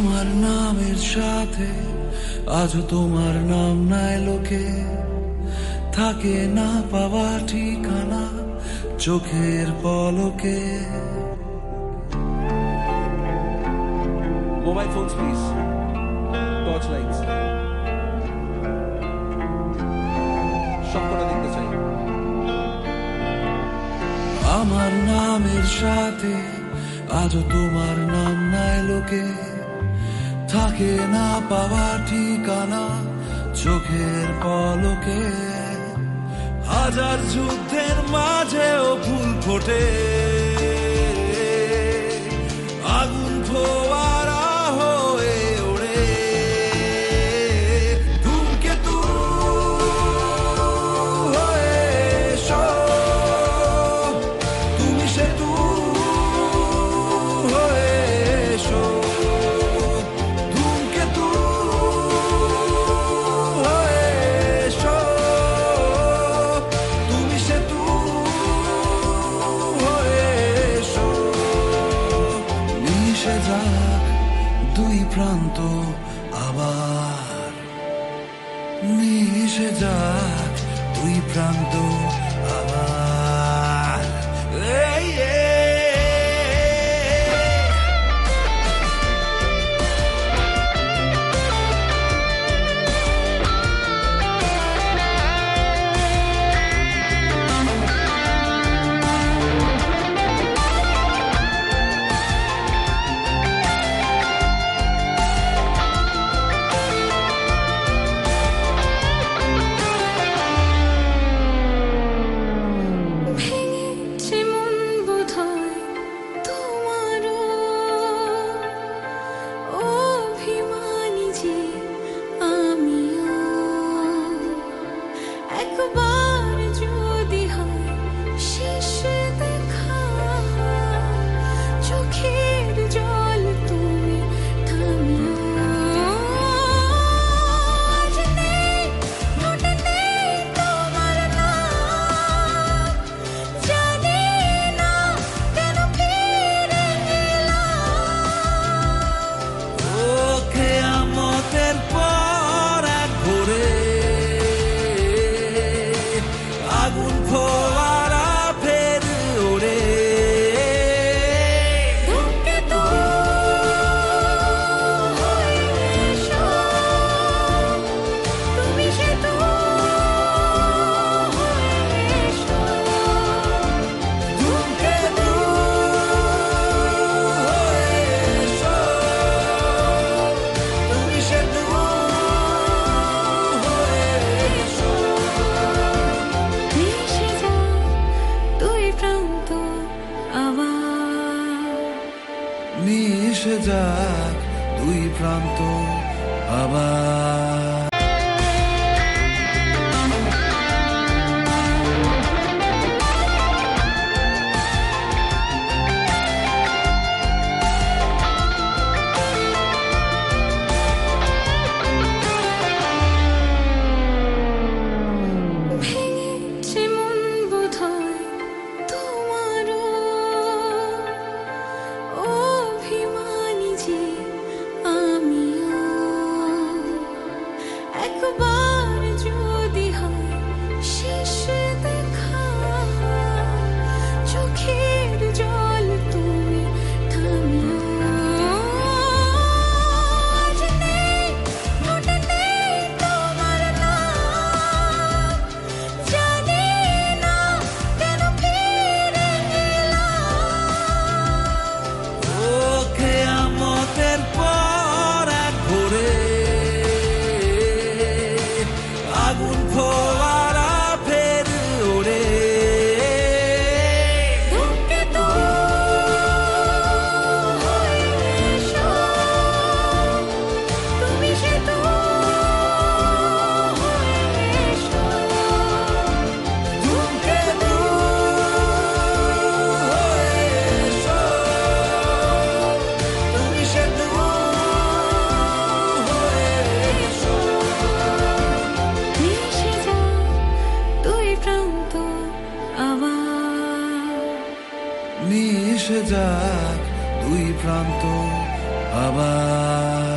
আমার নামের সাথে আজ তোমার নাম নাই লোকে। থাকে না পাওয়া ঠিকানা চোখের পলকে। মোবাইল ফোন আমার নামের সাথে আজ তোমার নাম নাই লোকে। থাকে না পাওয়া ঠিকানা চোখের পলকে। হাজার যুদ্ধের মাঝেও ভুল ফোটে মিশে যাক দুই প্রান্ত আবার। মিশে যাক দুই প্রান্ত মিশে যাক দুই প্রান্ত আবার। মিশে যাক দুই প্রান্ত আবার।